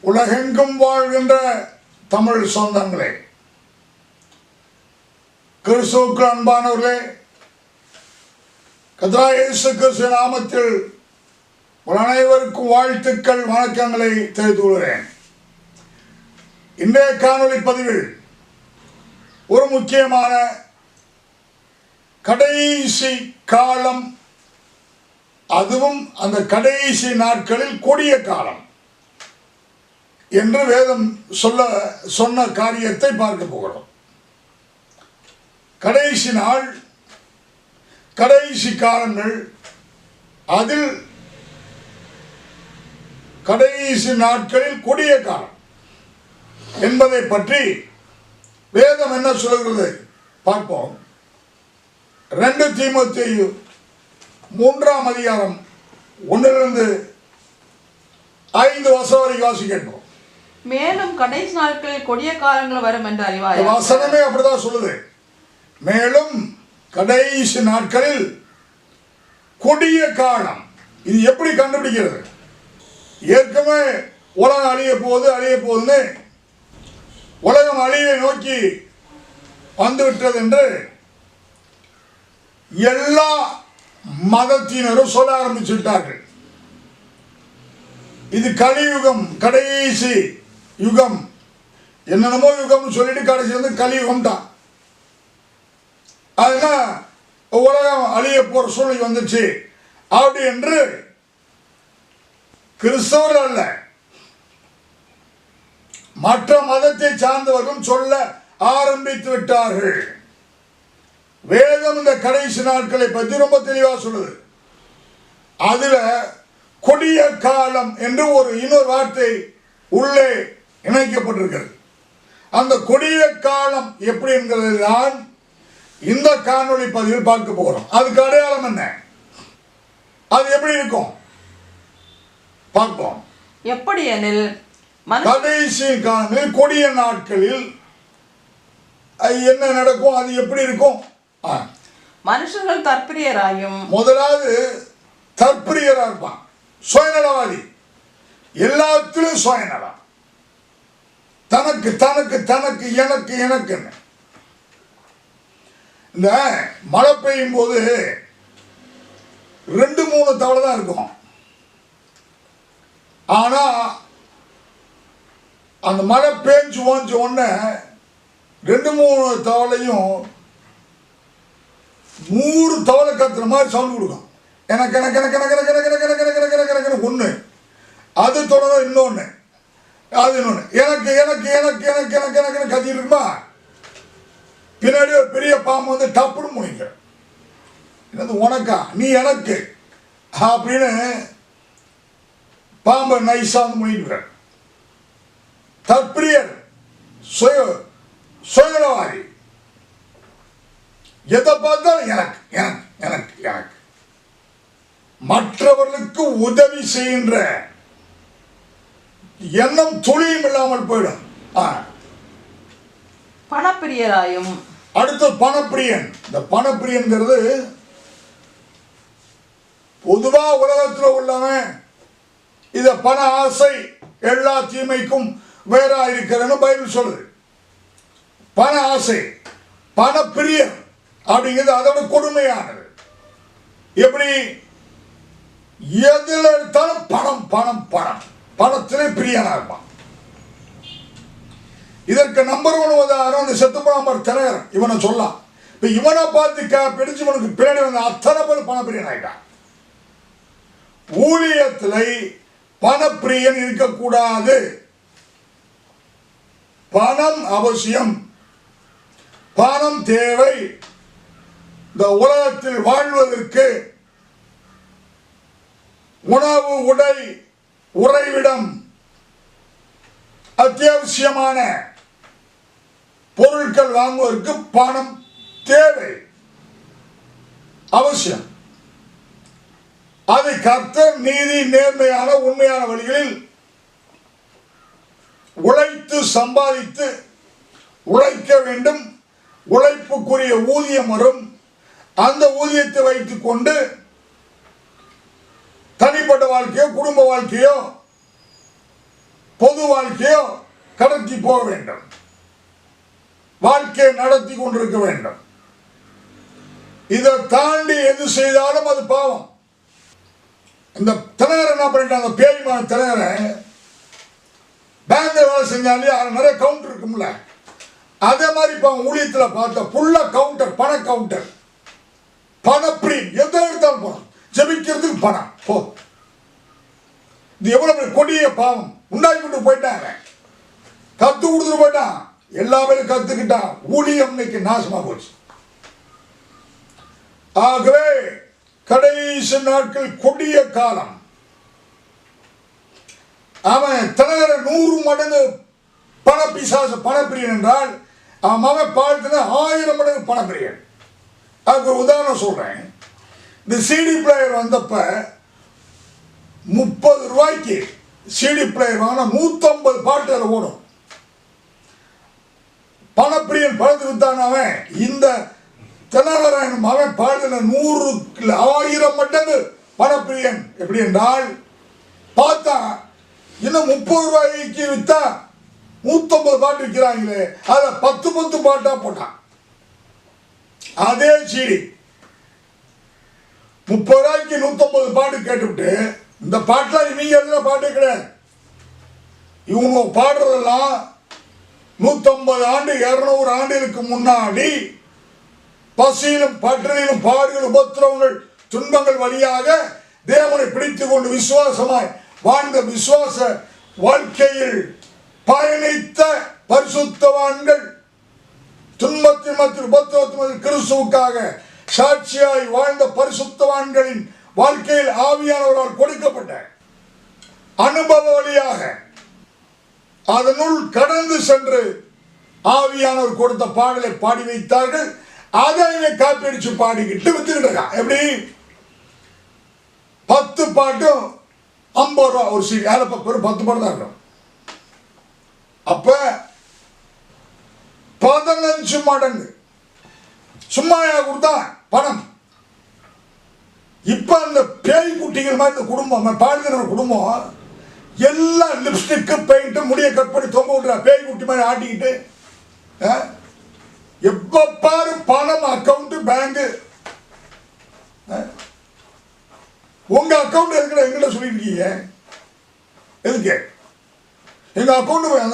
உலகெங்கும் வாழ்கின்ற தமிழ் சொந்தங்களே. கிறிஸ்துவுக்கு அன்பானவர்களே கத்ரா இயேசு கிறிஸ்து நாமத்தில் அனைவருக்கும் வாழ்த்துக்கள் வணக்கங்களை தெரிவித்துக் கொள்கிறேன். இன்றைய காணொலி பதிவில் ஒரு முக்கியமான கடைசி காலம் அதுவும் அந்த கடைசி நாட்களில் கொடிய காலம். என்று வேதம் சொல்ல சொன்ன காரியத்தை பார்க்க போகிறோம். கடைசி நாள் கடைசி காலங்கள் அதில் கடைசி நாட்களில் கொடிய காலம் என்பதை பற்றி வேதம் என்ன சொல்கிறது பார்ப்போம். ரெண்டு தீமோத்தேயு மூன்றாம் அதிகாரம் ஒன்றிலிருந்து ஐந்து வருஷம் வரைக்கும் வாசிக்கணும் மேலும் கடைசி நாட்களில் கொடிய காலங்கள் வரும் என்று அறிவாய். வசனமே அப்படிதான் சொல்லுது. மேலும் கடைசி நாட்களில் கொடிய காலம். இது எப்படி கண்டுபிடிக்கிறது? ஏற்கனவே உலகம் அழிய போகுது அழிய போகுதுன்னு உலகம் அழிவை நோக்கி வந்துவிட்டது என்று எல்லா மதத்தினரும் சொல்ல ஆரம்பிச்சு விட்டார்கள் இது கலியுகம் கடைசி யுகம். என்னென்னமோ யுகம்னு சொல்லிட்டு கடைசி வந்து கலியுகம் தான் உலகம் அழிய போற சூழ்நிலை வந்துச்சு. அப்படி என்று கிறிஸ்தவர்கள் அல்ல மற்ற மதத்தை சார்ந்தவர்களும் சொல்ல ஆரம்பித்து விட்டார்கள். வேதம் இந்த கடைசி நாட்களை பற்றி ரொம்ப தெளிவாக சொல்லுது. அதுல கொடிய காலம் என்று ஒரு இன்னொரு வார்த்தை உள்ளே இணைக்கப்பட்டிருக்கிறது. அந்த கொடிய காலம் எப்படி என்கிறது தான் இந்த காணொளி பதிவில் பார்க்க போகிறோம். அதுக்கு அடையாளம் என்ன? அது எப்படி இருக்கும்? பார்ப்போம். எப்படி எனில் கடைசி காலங்களில் கொடிய நாட்களில் என்ன நடக்கும்? அது எப்படி இருக்கும். மனுஷர்கள் தற்பிரியராயும் முதலாவது தற்பிரியரா இருப்பான். சுயநலவாதி. எல்லாத்திலும் சுயநலம். தனக்கு தனக்கு தனக்கு எனக்கு எனக்குன்னு இந்த மழை பெய்யும் போது ரெண்டு மூணு தவளை தான் இருக்கும் ஆனா அந்த மழை பேஞ்சு ஓஞ்ச உடனே ரெண்டு மூணு தவளையும் நூறு தவளை கத்துற மாதிரி சவுண்ட் கொடுக்கும் எனக்கு எனக்கு எனக்கு எனக்கு எனக்கு எனக்கு எனக்கு எனக்கு எனக்கு எனக்கு எனக்கு ஒன்று அது தொடர்ந்து இன்னொன்று அது இன்னொன்று எனக்கு எனக்கு எனக்கு எனக்கு எனக்கு எனக்கு எனக்கு கத்திட்டு இருக்குமா? பின்னாடி ஒரு பெரிய பாம்பு வந்து டப்புன்னு முடிங்க என்னது உனக்கா? நீ எனக்கு. அப்படின்னு பாம்பை நைஸாக வந்து முடிக்கிறார் தற்பிரியர் சுய சுயநலவாதி. எதை பார்த்தாலும் எனக்கு எனக்கு எனக்கு எனக்கு. மற்றவர்களுக்கு உதவி செய்கின்ற எண்ணம் துளியும் இல்லாமல் போயிடும். பணப்பிரியராயும் அடுத்து பணப்பிரியன். இந்த பணப்பிரியன்கிறது பொதுவா உலகத்தில் உள்ளவன். இத பண ஆசை எல்லா தீமைக்கும் வேறா இருக்கிறன்னு பைபிள் சொல்லுது. பண ஆசை பணப்பிரியன் அப்படிங்கிறது அதோட கொடுமையானது. எப்படி? எதுல எடுத்தாலும் பணம் பணம் பணம். பணத்திலே பிரியனா இருப்பான் இதற்கு நம்பர் ஒன் உதாரணம் இந்த செத்துப்பாம்பர் தினகரன் இவனை சொல்லலாம் இப்ப இவனை பார்த்து கா பிடிச்சு இவனுக்கு பின்னாடி வந்த அத்தனை பேர் பணப்பிரியன் ஆயிட்டான் ஊழியத்தில் பணப்பிரியன் இருக்கக்கூடாது. பணம் அவசியம். பணம் தேவை. இந்த உலகத்தில் வாழ்வதற்கு உணவு உடை உறைவிடம் அத்தியாவசியமான பொருட்கள் வாங்குவதற்கு பணம் தேவை. அவசியம். அதை கர்த்தர் நீதி நேர்மையான உண்மையான வழிகளில் உழைத்து சம்பாதித்து உழைக்க வேண்டும். உழைப்புக்குரிய ஊதியம் வரும். அந்த ஊதியத்தை வைத்துக் கொண்டு தனிப்பட்ட வாழ்க்கையோ குடும்ப வாழ்க்கையோ பொது வாழ்க்கையோ கடத்தி போக வேண்டும். வாழ்க்கையை நடத்தி கொண்டிருக்க வேண்டும். இதை தாண்டி எது செய்தாலும் அது பாவம். இந்த தலைவர் என்ன பண்ணிட்டான் அந்த பேய்மான தினகரன் பேங்க்ல வேலை செஞ்சாலே அது நிறைய கவுண்டர் இருக்கும்ல. அதே மாதிரி இப்போ ஊழியத்தில் பார்த்த புள்ள கவுண்டர் பண கவுண்டர் பணப்பிரி எதை எடுத்தாலும் போகணும் ஜெபிக்கிறதுக்கு பணம். போ. இது எவ்வளவு கொடிய பாவம். உண்டாக்கி கொண்டு போயிட்டாங்க. கத்து கொடுத்துட்டு போயிட்டான். எல்லாமே கத்துக்கிட்டான். ஊழியம் இன்னைக்கு நாசமா போச்சு. ஆகவே கடைசி நாட்கள் கொடிய காலம். அவன் தலைவர நூறு மடங்கு பணப்பிசாசு பணப்பிரியன் என்றால் அவன் மகன் பாழ்த்தின ஆயிரம் மடங்கு பணப்பிரியன். அதுக்கு ஒரு உதாரணம் சொல்றேன். இந்த சிடி பிளேயர் வந்தப்ப முப்பது ரூபாய்க்கு சிடி பிளேயர் வாங்கினா நூற்றம்பது பாட்டு அதில் ஓடும். பணப்பிரியன் பழுது வித்தான் அவன். இந்த தெனாவராயன் அவன் பாடின நூறு ஆயிரம் மட்டங்கு பணப்பிரியன். எப்படி என்றால் பார்த்தா இன்னும் முப்பது ரூபாய்க்கு வித்தா நூற்றம்பது பாட்டு விற்கிறாங்களே அதில் பத்து பத்து பாட்டா போட்டான். அதே சீடி முப்பது ரூபாய்க்கு நூற்றம்பது பாட்டு கேட்டுவிட்டு இந்த பாட்டெலாம் இவங்க எழுதுன பாட்டே கிடையாது இவங்க பாடுறதெல்லாம் நூற்றம்பது ஆண்டு இரநூறு ஆண்டுகளுக்கு முன்னாடி பசியிலும் பட்டினியிலும் பாடுகள் உபத்திரவங்கள் துன்பங்கள் வழியாக தேவனை பிடித்து கொண்டு விசுவாசமாய் வாழ்ந்த விசுவாச வாழ்க்கையில் பயணித்த பரிசுத்தவான்கள் துன்பத்தின் மற்றும் உபத்திரத்தின் கிறிஸ்துவுக்காக சாட்சியாய் வாழ்ந்த பரிசுத்தவான்களின் வாழ்க்கையில் ஆவியானவரால் கொடுக்கப்பட்ட அனுபவ வழியாக அதனுள் கடந்து சென்று ஆவியானவர் கொடுத்த பாடலை பாடி வைத்தார்கள். அதை இவன் காப்பி பாடிக்கிட்டு வித்துக்கிட்டு இருக்கான் எப்படி? பத்து பாட்டும் ஐம்பது ரூபா ஒரு சீட் ஏழை பத்து பாட்டு தான் இருக்கும். அப்ப பதினஞ்சு மடங்கு சும்மாயா கொடுத்தா பணம். இப்ப அந்த பேய் குட்டிகள் மாதிரி இந்த குடும்பம் பாடுகிற குடும்பம் எல்லாம் லிப்ஸ்டிக்கு பெயிண்ட்டும் முடிய கட் பண்ணி தொங்க விட்டுறா பேய் குட்டி மாதிரி ஆட்டிக்கிட்டு ஆ? எப்ப பாரு பணம் அக்கவுண்ட் பேங்க் உங்க அக்கௌண்ட் இருக்கிற எங்கிட்ட சொல்லியிருக்கீங்க? எதுக்கு? எங்க அக்கௌண்ட் போய்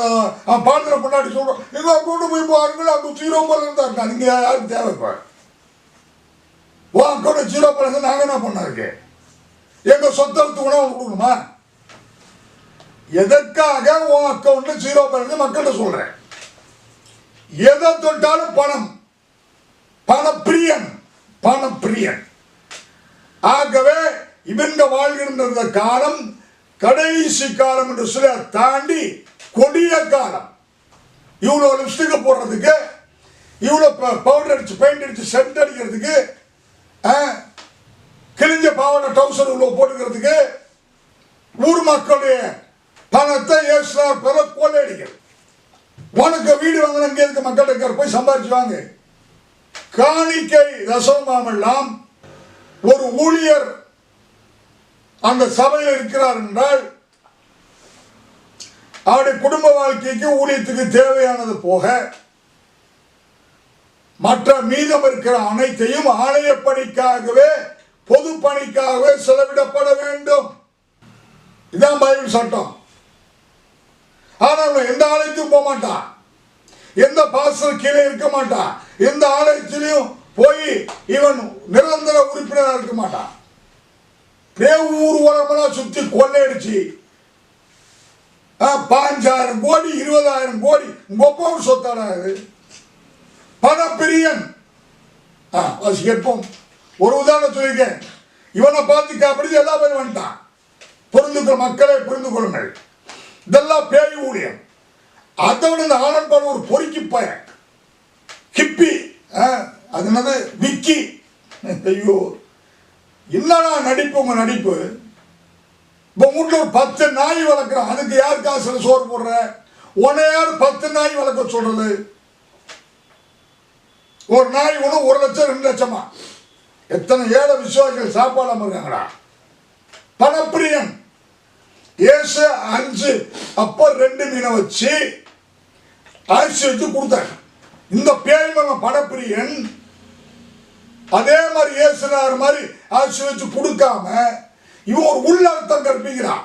பாடுற பொண்டாட்டி சொல்றோம் எங்க அக்கௌண்ட் போய் பாருங்க அங்க ஜீரோ பேலன்ஸ் தான் இருக்கா. நீங்க யாருக்கு தேவை இப்ப? உன் அக்கௌண்ட் ஜீரோ பேலன்ஸ் நாங்க என்ன பண்ண இருக்கேன் எங்க சொத்தை உணவு கொடுக்கணுமா? எதற்காக உன் அக்கௌண்ட் ஜீரோ பேலன்ஸ் மக்கள்கிட்ட சொல்றேன். எதை தொட்டாலும் பணம். பணப்பிரியன் பணப்பிரியன் ஆகவே இவங்க வாழ்கின்ற காலம் கடைசி காலம் என்று சில தாண்டி கொடிய காலம். இவ்வளோ லிப்ஸ்டிக்கை போடுறதுக்கு இவ்வளோ பவுடர் அடிச்சு பெயிண்ட் அடிச்சு சென்ட் அடிக்கிறதுக்கு கிழிஞ்ச பாவாடை டவுசர் உள்ள போட்டுக்கிறதுக்கு ஊர் மக்களுடைய பணத்தை ஏசுனார் பெற கொள்ளையடிக்கிறது உனக்கு வீடு வாங்கின இங்கே இருக்க மக்கள்கிட்ட போய் சம்பாரிச்சு வாங்க. காணிக்கை ரசமாமெல்லாம் ஒரு ஊழியர் அந்த சபையில் இருக்கிறார் என்றால் அவருடைய குடும்ப வாழ்க்கைக்கு ஊழியத்துக்கு தேவையானது போக மற்ற மீதம் இருக்கிற அனைத்தையும் ஆலய பணிக்காகவே பொது பணிக்காகவே செலவிடப்பட வேண்டும். இதான் பைபிள் சட்டம். ஆனால் அவன் எந்த ஆலயத்துக்கும் போக மாட்டான். எந்த பாசல் கீழே இருக்க மாட்டான். எந்த ஆலயத்திலையும் போய் இவன் நிரந்தர உறுப்பினராக இருக்க மாட்டான். பேவூர் ஊர் உலகமெல்லாம் சுத்தி கொள்ளையடிச்சு. ஆ, பாஞ்சாயிரம் கோடி இருபதாயிரம் கோடி. ஒப்பம் சொத்தாடாது பணப்பிரியன். ஆ கேட்போம். ஒரு உதாரணம் சொல்லியிருக்கேன். இவனை பார்த்துக்க அப்படி எல்லா பேரும் வந்துட்டான். புரிந்து மக்களை புரிந்து கொள்ளுங்கள் இதெல்லாம் பேய் ஊழியம் அதை விட இந்த ஆனந்த் பால் ஒரு பொறுக்கி பையன். கிப்பி ஆ, அது என்னது? விக்கி. ஐயோ. என்னடா நடிப்பு உங்க நடிப்பு? இப்போ வீட்டில் ஒரு பத்து நாய் வளர்க்குறோம் அதுக்கு யார் காசில் சோறு போடுற? உன்னை யார் பத்து நாய் வளர்க்க சொல்றது? ஒரு நாய் ஒன்று ஒரு லட்சம் ரெண்டு லட்சமா? எத்தனை ஏழை விசுவாசிகள் சாப்பாடாம இருக்காங்கடா பணப்பிரியன். ஏசு அஞ்சு அப்போ ரெண்டு மீனை வச்சு அரிசி வச்சு கொடுத்தாங்க. இந்த பேய்மகன் படப்பிரியன் அதே மாதிரி ஏசுனார் மாதிரி அரிசி வச்சு கொடுக்காம இவன் ஒரு உள்ளர்த்தம் கற்பிக்கிறான்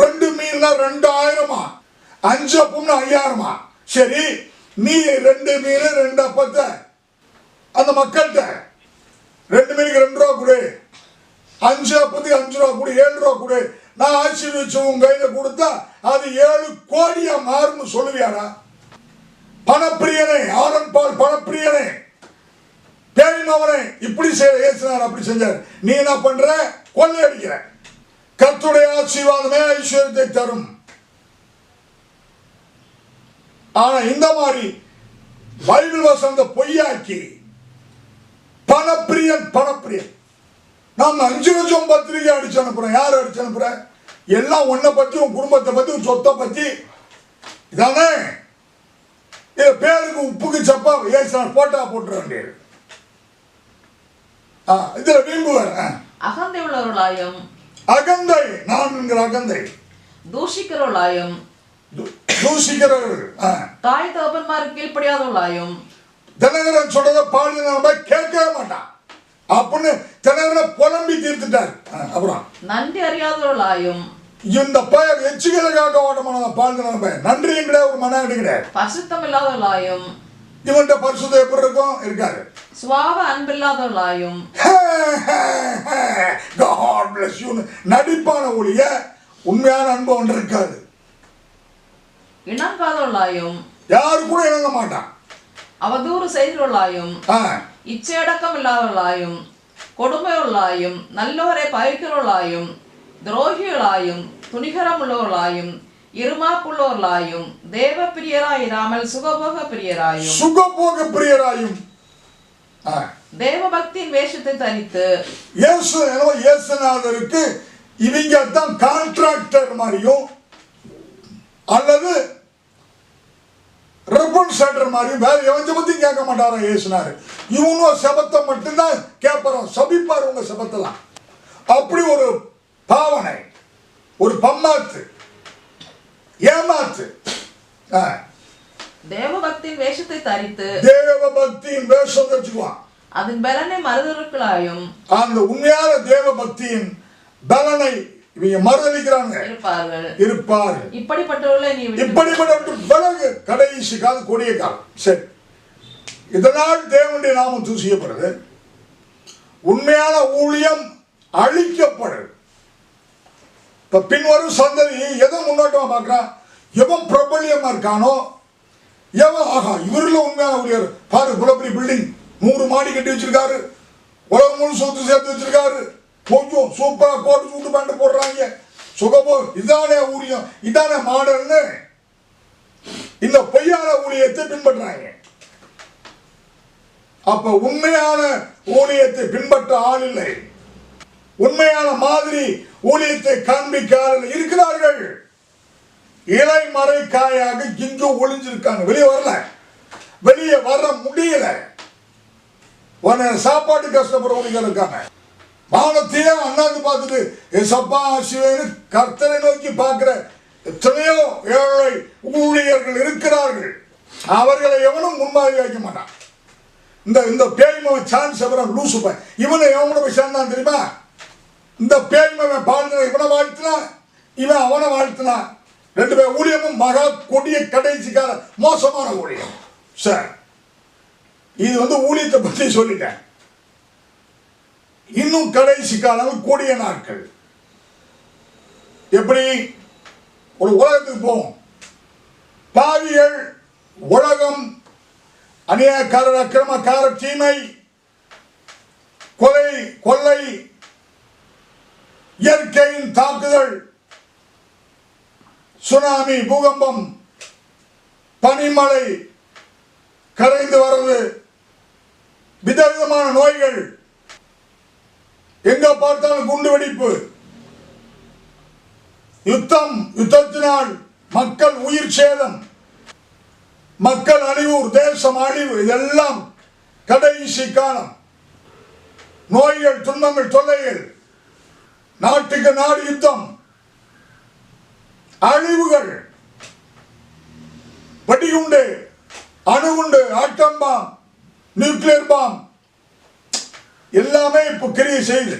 ரெண்டு மீன்னா ரெண்டாயிரமா அஞ்சு அப்பம்னா ஐயாயிரமா? சரி நீ ரெண்டு மீன் ரெண்டு அப்பத்தை அந்த மக்கள்கிட்ட ரெண்டு மீனுக்கு ரெண்டு ரூபா கொடு. அஞ்சு அப்பத்துக்கு அஞ்சு ரூபா கொடு ஏழு ரூபா கொடு. நான் ஆசீர்வச்சு உன் கையில கொடுத்தா அது ஏழு கோடியா மாறும்னு சொல்லுவியாடா? பணப்பிரியனே ஆரன் பால் பணப்பிரியனே. பேரினவனே இப்படி செய்ய ஏசுனார் அப்படி செஞ்சார். நீ என்ன பண்ற? கொள்ளையடிக்கிற. கத்துடைய ஆசீர்வாதமே ஐஸ்வர்யத்தை தரும். ஆனா இந்த மாதிரி பைபிள் வசந்த பொய்யாக்கி பணப்பிரியன் பணப்பிரியன். நாம் அஞ்சு லட்சம் பத்திரிகை அடிச்சு அனுப்புறோம். யார் அடிச்சு அனுப்புற? எல்லாம் உன்னை பத்தி உன் குடும்பத்தை பத்தி உன் சொத்தை பத்தி. இதானே? இது பேருக்கு உப்புக்கு சப்பா ஏசினார் போட்டா போட்டுற வேண்டியது. ஆ இதுல வீம்பு வேற. அகந்தை உள்ளவர்களாயும் அகந்தை நான் என்கிற அகந்தை. தூஷிக்கிறவர்களாயும் தூ- தூசிக்கிறவர்கள் ஆ. தாய் தகப்பன்மாருக்கு கீழ்ப்படியாதவர்களாயும் தினகரன் சொல்றத நம்ம கேட்கவே மாட்டான். அப்படின்னு தினகரனை புலம்பி தீர்த்துட்டார். அப்புறம் நன்றி அறியாதவர்களாயும் இந்த பையன் எச்சிகளை காட்ட ஓட்டமான பாலின பையன் நன்றியும் கிடையாது ஒரு மனம் கிடையாது பசுத்தம் இல்லாதவர்களாயும் இவன்கிட்ட பரிசுத்தம் எப்படி இருக்கும் இருக்காரு. சுவாப அன்பில்லாதவர்களாயும் God bless you நடிப்பான ஒழிய உண்மையான அன்பு ஒன்று இருக்காது. இணங்காதவர்களாயும் யாரு கூட இணங்க மாட்டான். அவதூறு செய்கிறவர்களாயும் கொடுமையுள்ளாயும் நல்லோரை பகைக்கிறவர்களாயும் துரோகிகளாயும் துணிகரம் உள்ளவர்களாயும் இருமாப்புள்ளவர்களாயும் தேவ பிரியராயிராமல் சுகபோக பிரியராயும் சுகபோக பிரியராயும் தேவ பக்தியின் வேஷத்தை தரித்து இயேசு என்னவோ இயேசுநாதருக்கு இவங்க தான் கான்ட்ராக்டர் மாதிரியும் அல்லது ரெப்பன் சென்டர் மாதிரியும் வேற எவஞ்ச பத்தியும் கேட்க மாட்டாரா இயேசுனாரு. இவனும் செபத்தை மட்டும்தான் கேட்பாரோம் சபிப்பார் உங்க செபத்தெல்லாம். அப்படி ஒரு பாவனை ஒரு பம்மாத்து ஏமாத்து. ஆ, தேவ பக்தியின் வேஷத்தை தரித்து தேவ பக்தியின் வேஷம் வச்சுக்குவான் அதன் பலனை மறுதலுக்களாயும் அந்த உண்மையான தேவ பக்தியின் பலனை இவங்க மறுதளிக்கிறாங்க இருப்பார் இப்படிப்பட்டவர்களை நீ விட்டு இப்படிப்பட்ட விலகு கடைசி காலம் கொடிய காலம் சரி. இதனால் தேவனுடைய நாமம் தூசியப்படுது. உண்மையான ஊழியம் அழிக்கப்படுது இப்ப பின்வரும் சந்ததி எதை முன்னோட்டமா பார்க்கறான்? எவன் பிரபல்யமா இருக்கானோ எவன் ஆகா இவருல உண்மையான ஊழியர். பாரு பெரிய பில்டிங். நூறு மாடி கட்டி வச்சிருக்காரு. உலகம் முழு சொத்து சேர்த்து வச்சிருக்காரு. கொஞ்சம் சூப்பராக போட்டு சூட்டு பண்ணிட்டு போடுறாங்க. சுகபோ இதானே ஊழியம் இதானே மாடல்னு. இந்த பொய்யான ஊழியத்தை பின்பற்றாங்க. அப்ப உண்மையான ஊழியத்தை பின்பற்ற ஆள் இல்லை. உண்மையான மாதிரி ஊழியத்தை காண்பிக்க ஆள் இருக்கிறார்கள். இலை மறை காயாக இங்கு ஒளிஞ்சிருக்காங்க. வெளியே வரல. வெளியே வர முடியல. உன சாப்பாட்டு கஷ்டப்படுறவங்க இருக்காங்க. வானத்தையே அண்ணாந்து பார்த்துட்டு எசப்பா சிவனு கர்த்தரை நோக்கி பார்க்கிற எத்தனையோ ஏழை ஊழியர்கள் இருக்கிறார்கள். அவர்களை எவனும் முன்மாதிரி வைக்க மாட்டான். இந்த இந்த பேய்மவன் சான்ஸ் அப்புறம் லூசு பையன். இவனை எவன் கூட போய் சேர்ந்தான் தெரியுமா? இந்த பேய்மவன் பாடுன இவனை வாழ்த்தினான் இவன் அவனை வாழ்த்தினான் ரெண்டு பேர் ஊழியமும் மகா கொடிய கடைசிக்கார மோசமான ஊழியம். சார் இது வந்து ஊழியத்தை பற்றி சொல்லிட்டேன். இன்னும் கடைசி காலம் கூடிய நாட்கள். எப்படி? ஒரு உலகத்துக்கு போவோம். பாவியல் உலகம் அநியாயக்காரர் அக்கிரமக்கார தீமை கொலை கொள்ளை இயற்கையின் தாக்குதல் சுனாமி பூகம்பம் பனிமலை கரைந்து வர்றது விதவிதமான நோய்கள் எங்க பார்த்தாலும் குண்டு வெடிப்பு? யுத்தம் யுத்தத்தினால் மக்கள் உயிர் சேதம் மக்கள் அழிவு தேசம் அழிவு இதெல்லாம் கடைசி காலம். நோய்கள் துன்பங்கள் தொல்லைகள் நாட்டுக்கு நாடு யுத்தம் அழிவுகள் வெடிகுண்டு அணுகுண்டு ஆட்டம் பாம் நியூக்ளியர் பாம் எல்லாமே இப்போ கிரியை செய்து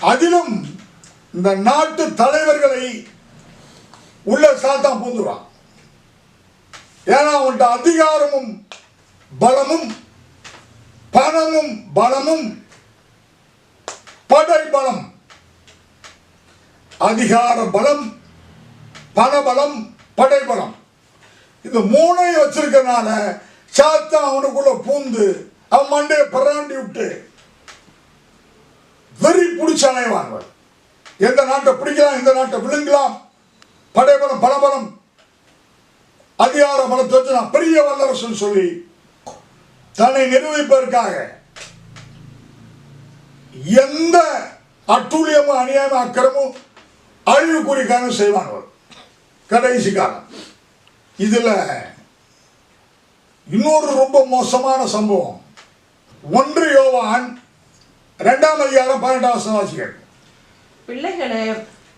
அதிலும் இந்த நாட்டு தலைவர்களை உள்ள சாத்தான் பூந்துருவான். ஏன்னா அவன்கிட்ட அதிகாரமும் பலமும் பணமும் பலமும் படை பலம் அதிகார பலம் பணபலம் படை பலம். இந்த மூணையும் வச்சிருக்கனால சாத்தான் அவனுக்குள்ள பூந்து அவன் மண்டே பராண்டி விட்டு வெறி பிடிச்சி அலைவாங்க எந்த நாட்டை பிடிக்கலாம் எந்த நாட்டை விழுங்கலாம் படைபலம் பலபலம். அதிகார பலத்தை வச்சு நான் பெரிய வல்லரசுன்னு சொல்லி தன்னை நிரூபிப்பதற்காக எந்த அட்டூழியமும் அநியாயமும் அக்கிரமும் அழிவுக்குறி காரணம் செய்வார்கள் கடைசி காலம் இதுல இன்னொரு ரொம்ப மோசமான சம்பவம். ஒன்று யோவான் இரண்டாம் அதிகாரம் பன்னெண்டாம் வாசிகள் பிள்ளைகளே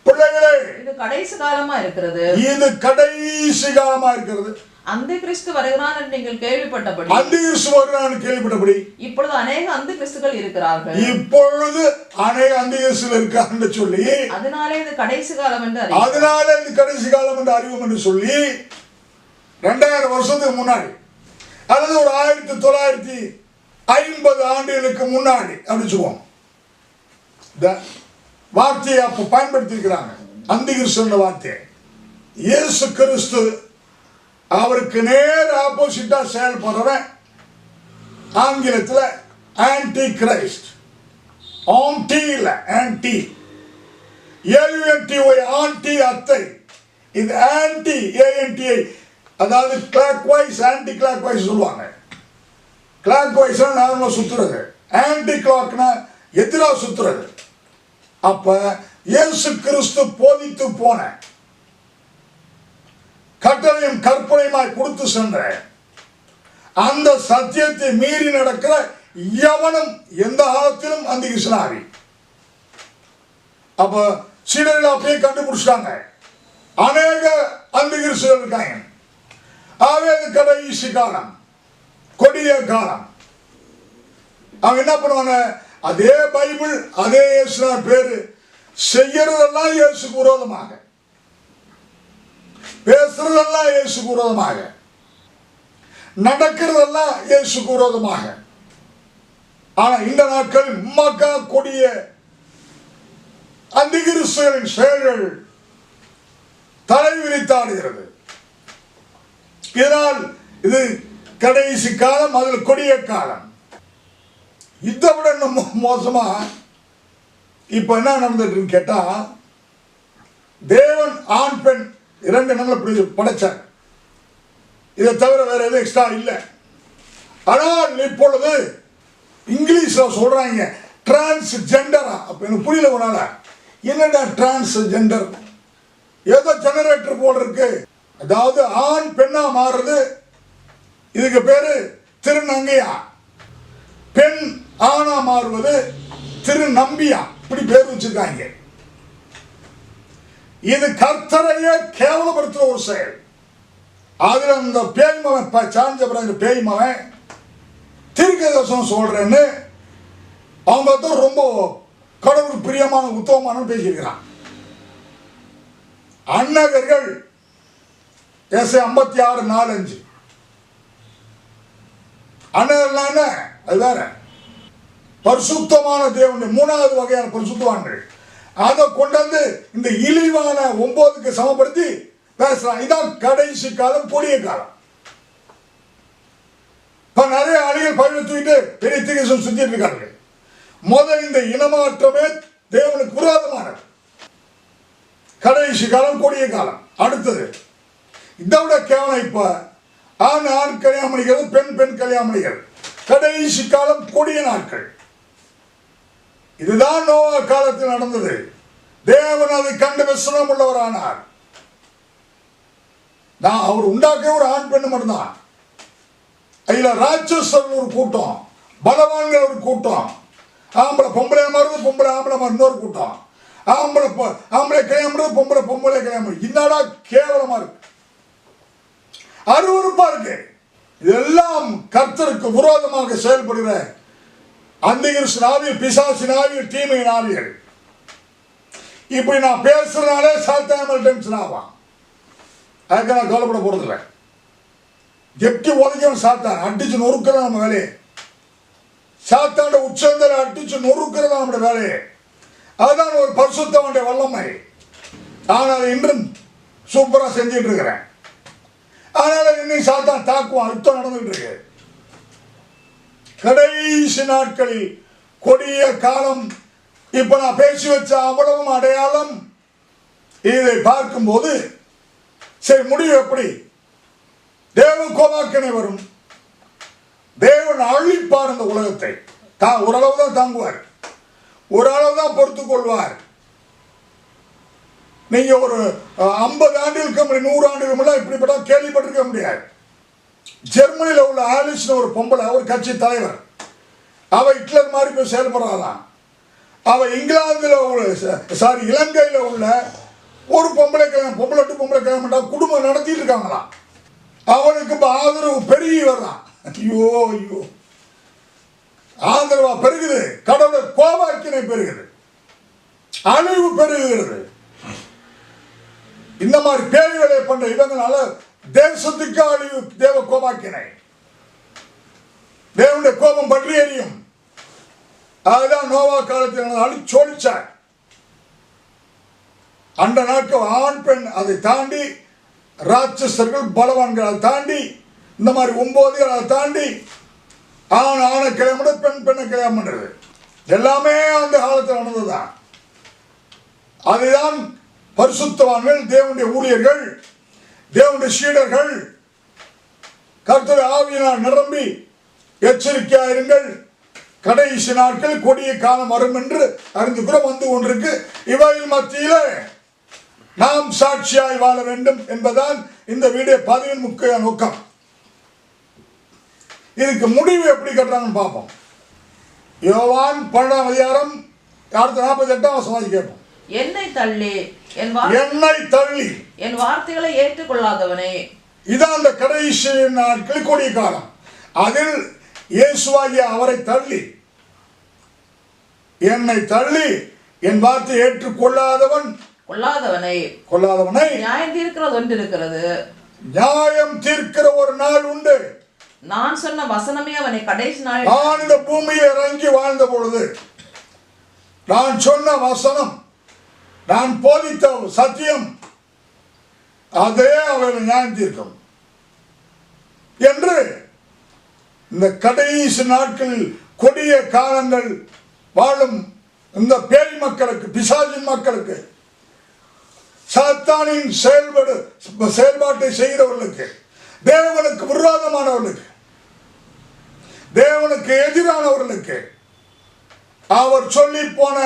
பிள்ளைகளே இது கடைசி காலமா இருக்கிறது? இது கடைசி காலமா இருக்கிறது. அந்த கிறிஸ்து வருகிறான் என்று நீங்கள் கேள்விப்பட்டபடி அந்த வருகிறான் கேள்விப்பட்டபடி இப்பொழுது அநேக அந்த கிறிஸ்துகள் இருக்கிறார்கள். இப்பொழுது அநேக அந்த இருக்கான்னு சொல்லி அதனாலே இது கடைசி காலம் என்று அதனால இது கடைசி காலம் என்று அறிவோம் என்று சொல்லி ரெண்டாயிரம் வருஷத்துக்கு முன்னாடி அல்லது ஒரு ஆயிரத்தி தொள்ளாயிரத்தி ஐம்பது ஆண்டுகளுக்கு முன்னாடி அப்படின்னு சொல்லுவோம் இந்த வார்த்தையை அப்போ பயன்படுத்தியிருக்கிறாங்க. அந்த கிறிஸ்துவ வார்த்தையை இயேசு கிறிஸ்து அவருக்கு நேர் ஆப்போசிட்டா செயல்படுறவன் ஆங்கிலத்தில் ஆன்டி கிரைஸ்ட் ஆன்டி இல்லை aunty A N T Y aunty அத்தை. இது anti A N T I அதாவது clockwise anti clockwise சொல்லுவாங்க. கிளாக் வைஸ் நார்மலாக சுத்துறது ஆன்டி கிளாக்னா எதிராக சுத்துறது அப்ப இயேசு கிறிஸ்து போதித்து போன கட்டளையும் கற்பனையுமாய் கொடுத்து சென்ற அந்த சத்தியத்தை மீறி நடக்கிற எவனும் எந்த காலத்திலும் அந்த கிருஷ்ணாவி அப்ப சீடர்கள் அப்படியே கண்டுபிடிச்சிட்டாங்க. அநேக அந்த கிறிஸ்துகள் இருக்காங்க. ஆவே அது கடைசி காலம் கொடிய காலம். அவங்க என்ன பண்ணுவாங்க? அதே பைபிள் அதே இயேசுனார் பேரு. செய்யறதெல்லாம் இயேசுக்கு விரோதமாக. பேசுறதெல்லாம் இயேசுக்கு விரோதமாக. நடக்கிறதெல்லாம் இயேசுக்கு விரோதமாக. ஆனா இந்த நாட்கள் மக்கா கொடிய அந்திகிறிஸ்துகளின் செயல்கள் தலை விரித்தாடுகிறது. இதனால் இது கடைசி காலம் அதில் கொடிய காலம். இதை விட இன்னும் மோசமாக மோசமா இப்ப என்ன நடந்துட்டு கேட்டா தேவன் ஆண் பெண் இரண்டு நல்ல படைச்சார். இதை தவிர வேற எதுவும் எக்ஸ்ட்ரா இல்லை. ஆனால் இப்பொழுது இங்கிலீஷ்ல சொல்றாங்க டிரான்ஸ்ஜெண்டரா அப்ப எனக்கு புரியல உன்னால. என்னடா டிரான்ஸ்ஜெண்டர் ஏதோ ஜெனரேட்டர் போல் இருக்கு. அதாவது ஆண் பெண்ணா மாறுறது இதுக்கு பேரு திருநங்கையா. பெண் ஆணா மாறுவது திருநம்பியா. இப்படி பேர் வச்சிருக்காங்க. இது கர்த்தரையே கேவலப்படுத்துற ஒரு செயல். அதுல அந்த பேய்மவன் ப- சாஞ்ச பிறகு பேய்மவன் தீர்க்கதர்சனம் சொல்றேன்னு அவங்க தான் ரொம்ப கடவுள் பிரியமான உத்தமமான பேசியிருக்கிறான். அன்னகர்கள் எஸ் ஐம்பத்தி ஆறு நாலு அண்ணன் அது வேற. பரிசுத்தமான தேவன். மூணாவது வகையான பரிசுத்தவான்கள். அதை கொண்டாந்து இந்த இழிவான ஒன்பதுக்கு சமப்படுத்தி பேசுறான். இதான் கடைசி காலம் பொடிய காலம். இப்ப நிறைய அணிகள் பழி தூக்கிட்டு பெரிய திகேசம் சுத்திட்டு இருக்காங்க. முதல் இந்த இனமாற்றமே தேவனுக்கு விரோதமானது. கடைசி காலம் கொடிய காலம். அடுத்தது இதை விட கேவலம் இப்ப ஆண் ஆண் கல்யாணம் பண்ணிக்கிறது பெண் பெண் கல்யாணம் பண்ணிக்கிறது கடைசி காலம் கொடிய நாட்கள். இதுதான் நோவா காலத்தில் நடந்தது. தேவன் அதை கண்டு விசனம் உள்ளவரானார். நான் அவர் உண்டாக்கிய ஒரு ஆண் பெண் மட்டும்தான். அதில் ராட்சசர்கள் ஒரு கூட்டம். பலவான்கள் ஒரு கூட்டம். ஆம்பளை பொம்பளை மாறுது பொம்பளை ஆம்பளை இன்னொரு கூட்டம். ஆம்பளை ஆம்பளை கல்யாணம் பொம்பளை பொம்பளை கல்யாணம் என்னடா கேவலமா இருக்கு. அருவறுப்பா இருக்கு இதெல்லாம் கர்த்தருக்கு விரோதமாக செயல்படுகிற அந்திகிருஷ்ண ஆவியல் பிசாசின் ஆவியல் தீமையின் ஆவியல் இப்படி நான் பேசுறதுனாலே சாத்தாமல் டென்ஷன் ஆவான் அதுக்கு நான் கவலைப்பட போறதில்ல. எப்படி உதஞ்சவன் சாத்தான். அடிச்சு நொறுக்கிறது நம்ம வேலையே. சாத்தாண்ட உச்சந்தல அடிச்சு நொறுக்கிறது நம்முடைய வேலையே. அதுதான் ஒரு பரிசுத்தவனுடைய வல்லமை. நான் அதை இன்றும் சூப்பராக செஞ்சுட்டு இருக்கிறேன். அதனால என்னை சாத்தான் தாக்குவான். யுத்தம் நடந்துகிட்டு இருக்கு. கடைசி நாட்களில் கொடிய காலம் இப்ப நான் பேசி வச்ச அவ்வளவும் அடையாளம் இதை பார்க்கும்போது சரி முடிவு எப்படி? தேவ கோபாக்கினை வரும். தேவன் அழிப்பார் இந்த உலகத்தை. தா ஓரளவு தான் தாங்குவார். ஓரளவு தான் பொறுத்துக் கொள்வார். நீங்க ஒரு ஐம்பது ஆண்டுகளுக்கு முடியும் நூறு ஆண்டுகளுக்கு முன்னாடி இப்படிப்பட்ட கேள்விப்பட்டிருக்க முடியாது. ஜெர்மனியில் உள்ள ஆலிஸ்னு ஒரு பொம்பளை ஒரு கட்சி தலைவர். அவ ஹிட்லர் மாதிரி போய் செயல்படுறாராம். அவ இங்கிலாந்துல உள்ள சாரி இலங்கையில் உள்ள ஒரு பொம்பளை கிழமை பொம்பளை டு பொம்பளை கல்யாணம் குடும்பம் நடத்திட்டு இருக்காங்களாம். அவனுக்கு இப்போ ஆதரவு பெருகி வர்றான் ஐயோ ஐயோ. ஆதரவா பெருகுது கடவுளை கோபாக்கினை பெருகுது. அழிவு பெருகுகிறது. இந்த மாதிரி பேய்களை பண்ற இவங்களால தேசத்துக்கு அழிவு தேவ கோபாக்கினை தேவனுடைய கோபம் பற்றி எரியும். அதுதான் நோவா காலத்தில் அழிச்சோடிச்சார் அந்த நாட்கள் ஆண் பெண் அதை தாண்டி ராட்சசர்கள் பலவான்கள் அதை தாண்டி இந்த மாதிரி ஒன்பதுகள் அதை தாண்டி ஆண் ஆணை கல்யாணம் பெண் பெண்ணை கல்யாணம் பண்ணுறது எல்லாமே அந்த காலத்தில் நடந்ததுதான். அதுதான் பரிசுத்தவான்கள் தேவனுடைய ஊழியர்கள் தேவனுடைய சீடர்கள் கர்த்தர் ஆவியினால் நிரம்பி எச்சரிக்கையாயிருங்கள். கடைசி நாட்கள் கொடிய காலம் வரும் என்று அறிந்து கூட வந்து கொண்டிருக்கு. இவையில் மத்தியில நாம் சாட்சியாய் வாழ வேண்டும் என்பதான் இந்த வீடியோ பதிவின் முக்கிய நோக்கம். இதுக்கு முடிவு எப்படி கட்டுறாங்கன்னு பார்ப்போம். யோவான் பன்னெண்டாம் அதிகாரம் அடுத்த நாற்பத்தி எட்டாம் வசனம் கேட்போம். என்னை தள்ளி. என் என்னை தள்ளி. என் வார்த்தைகளை ஏற்றுக்கொள்ளாதவனே. இதான் அந்த கடைசி நாட்கள் கொடிய காலம். அதில் இயேசுவாகிய அவரை தள்ளி. என்னை தள்ளி என் வார்த்தை ஏற்றுக்கொள்ளாதவன் கொள்ளாதவனை. கொள்ளாதவனை. நியாயம் தீர்க்கிறது ஒன்று இருக்கிறது நியாயம் தீர்க்கிற ஒரு நாள் உண்டு. நான் சொன்ன வசனமே அவனை கடைசி நாள் நான் இந்த பூமியில் இறங்கி வாழ்ந்த பொழுது நான் சொன்ன வசனம் நான் போதித்த சத்தியம். அதே அவரை நியாயம் தீர்க்கும் என்று இந்த கடைசி நாட்களில் கொடிய காலங்கள் வாழும் இந்த பேய் மக்களுக்கு பிசாஜின் மக்களுக்கு சாத்தானின் செயல்படு செயல்பாட்டை செய்கிறவர்களுக்கு தேவனுக்கு விரோதமானவர்களுக்கு தேவனுக்கு எதிரானவர்களுக்கு அவர் சொல்லி போன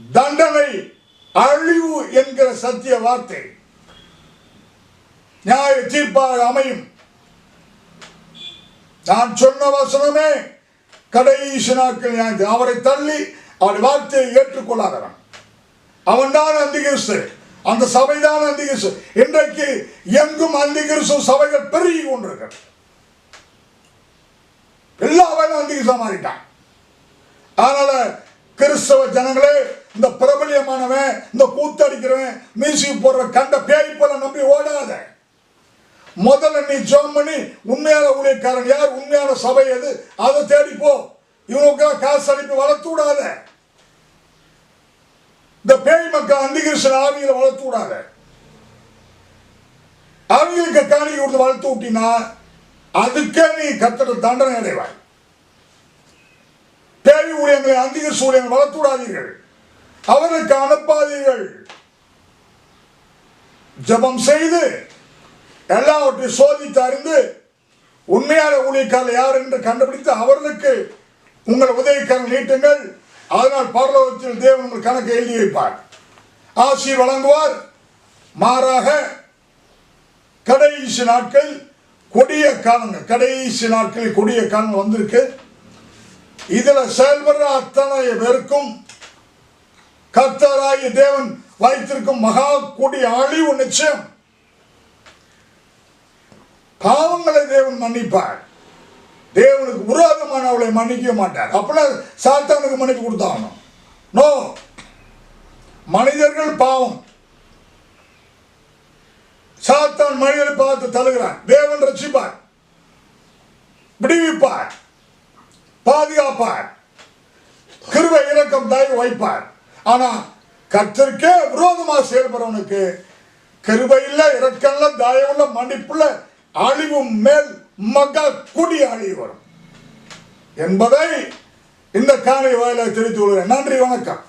தண்டனை அழிவு என்கிற சத்திய வார்த்தை. நியாய தீர்ப்பாக அமையும். நான் சொன்ன வசனமே கடைசி நாட்கள் நியாயம் அவரை தள்ளி அவருடைய வார்த்தையை ஏற்றுக்கொள்ளாதான் அவன் தான் அந்திகிறிஸ்து அந்த சபைதான் அந்திகிறிஸ்து இன்றைக்கு எங்கும் அந்திகிறிஸ்து சபைகள் பெருகி கொண்டிருக்கிறது. எல்லா வேலை அந்திகிறிஸ்தான் மாறிட்டான். அதனால கிறிஸ்தவ ஜனங்களே இந்த பிரபலியமானவன் இந்த கூத்தடிக்கிறவன் மியூசிக் போடுற கண்ட பேய் போல நம்பி ஓடாத. முதல்ல நீ ஜோம் பண்ணி உண்மையான ஊழியக்காரன் யார் உண்மையான சபை எது அதை தேடிப்போ போ. இவனுக்கெல்லாம் காசு அனுப்பி வளர்த்து விடாத. இந்த பேய் மக்கள் அந்திகிருஷ்ணன் ஆவியில வளர்த்து விடாத. அவங்களுக்கு காணிக்கை கொடுத்து வளர்த்து விட்டினா அதுக்கே நீ கத்தட தண்டனை அடைவாய். பேய் ஊழியங்களை அந்திகிருஷ்ண ஊழியங்களை வளர்த்து விடாதீர்கள். அவருக்கு அனுப்பாதீர்கள் ஜெபம் செய்து எல்லாவற்றையும் சோதித்து அறிந்து உண்மையான ஊழியக்காரர் யார் என்று கண்டுபிடித்து அவர்களுக்கு உங்கள் உதவிக்காரன் நீட்டுங்கள். அதனால் பரலோகத்தில் தேவன் உங்கள் கணக்கை எழுதி வைப்பார். ஆசி வழங்குவார். மாறாக கடைசி நாட்கள் கொடிய காலங்கள் கடைசி நாட்களில் கொடிய காலங்கள் வந்திருக்கு. இதுல செயல்படுற அத்தனை பேருக்கும் கர்த்தராகிய தேவன் வைத்திருக்கும் மகா கூடிய அழிவு நிச்சயம். பாவங்களை தேவன் மன்னிப்பார். தேவனுக்கு விரோதமானவளை மன்னிக்க மாட்டார். அப்படின்னா சாத்தானுக்கு மன்னிப்பு கொடுத்தாகணும். நோ மனிதர்கள் பாவம். சாத்தான் மனிதரை பார்த்து தழுகிறான். தேவன் ரட்சிப்பார். விடுவிப்பார். பாதுகாப்பார். கிருபை இறக்கம் தயவு வைப்பார். ஆனா கர்த்தருக்கே விரோதமா செயல்படுறவனுக்கு கிருபையில் இல்ல தாயமுள்ள மன்னிப்புல அழிவு மன்னிப்புள்ள அழிவும் மேல் மக குடி அழிவு வரும். என்பதை இந்த காலை வாயில தெரிவித்து கொள்கிறேன். நன்றி வணக்கம்.